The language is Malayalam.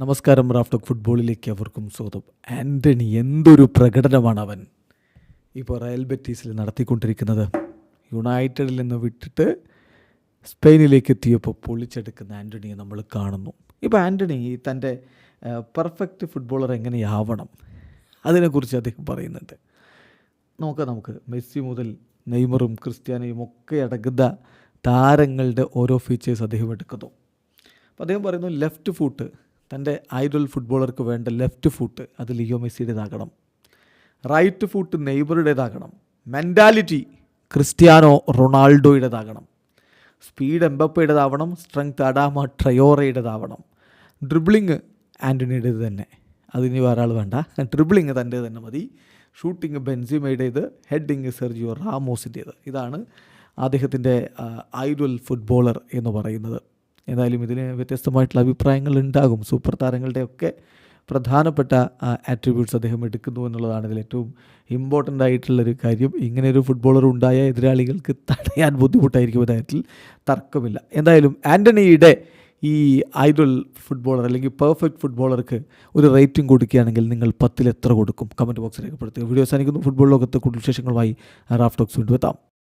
നമസ്കാരം റാഫ്റ്റോക്ക് ഫുട്ബോളിലേക്ക് അവർക്കും സ്വാഗതം. ആന്റണി എന്തൊരു പ്രകടനമാണ് അവൻ. ഇപ്പോൾ റയൽ ബെറ്റീസിൽ നടത്തിക്കൊണ്ടിരിക്കുന്നത്. യുണൈറ്റഡിൽ നിന്ന് വിട്ടിട്ട് സ്പെയിനിലേക്ക് എത്തിയപ്പോൾ പൊളിച്ചെടുക്കുന്ന ആന്റണിയെ നമ്മൾ കാണുന്നു. ഇപ്പോൾ ആന്റണി തന്റെ പെർഫെക്റ്റ് ഫുട്ബോളർ എങ്ങനെയാവണം? അതിനെക്കുറിച്ച് അദ്ദേഹം പറയുന്നുണ്ട്. നോക്കാം നമുക്ക്. മെസ്സി മുതൽ നെയ്മറും ക്രിസ്ത്യാനയും ഒക്കെ അടങ്ങുന്ന താരങ്ങളുടെ ഓരോ ഫീച്ചേഴ്സ് അദ്ദേഹം എടുക്കുന്നു. അപ്പോൾ അദ്ദേഹം പറയുന്നു ലെഫ്റ്റ് ഫുട്ട് തന്റെ ഐഡൽ ഫുട്ബോളർക്ക് വേണ്ട ലെഫ്റ്റ് ഫുട്ട് അത് ലിയോ മെസ്സിയുടേതാകണം. റൈറ്റ് ഫുട്ട് നെയ്ബറുടേതാകണം. മെന്റാലിറ്റി ക്രിസ്ത്യാനോ റൊണാൾഡോയുടേതാകണം. സ്പീഡ് എംബപ്പയുടേതാവണം സ്ട്രെങ്ത് അഡാമ ട്രയോറയുടേതാവണം. ഡ്രിബിളിങ് ആന്റണിയുടേത് തന്നെ. അതിന് വേറെ വേണ്ട. ഡ്രിബിളിങ് തന്റെ തന്നെ മതി. ഷൂട്ടിങ് ബെൻസിമയുടേത് ഹെഡിങ് സെർജിയോ റാമോസിന്റേത്. ഇതാണ് അദ്ദേഹത്തിന്റെ ഐഡൽ ഫുട്ബോളർ എന്ന് പറയുന്നത്. എന്തായാലും ഇതിന് വ്യത്യസ്തമായിട്ടുള്ള അഭിപ്രായങ്ങൾ ഉണ്ടാകും. സൂപ്പർ താരങ്ങളുടെയൊക്കെ പ്രധാനപ്പെട്ട ആട്രിബ്യൂട്ട്സ് അദ്ദേഹം എടുക്കുന്നു എന്നുള്ളതാണ് ഇതിൽ ഏറ്റവും ഇമ്പോർട്ടന്റ് ആയിട്ടുള്ളൊരു കാര്യം. ഇങ്ങനെ ഒരു ഫുട്ബോളർ ഉണ്ടായ എതിരാളികൾക്ക് തടയാൻ ബുദ്ധിമുട്ടായിരിക്കും കാര്യത്തിൽ തർക്കമില്ല. എന്തായാലും ആന്റണിയുടെ ഈ ഐഡൽ ഫുട്ബോളർ അല്ലെങ്കിൽ പെർഫെക്റ്റ് ഫുട്ബോളർക്ക് ഒരു റേറ്റിംഗ് കൊടുക്കുകയാണെങ്കിൽ നിങ്ങൾ പത്തിൽ എത്ര കൊടുക്കും? കമന്റ് ബോക്സിൽ രേഖപ്പെടുത്തുക. വീഡിയോ അവസാനിക്കുന്നു. ഫുട്ബോൾ ലോകത്ത് കൂടുതൽ വിശേഷങ്ങളുമായി റാഫ്റ്റോക്സ് വീണ്ടും എത്താം.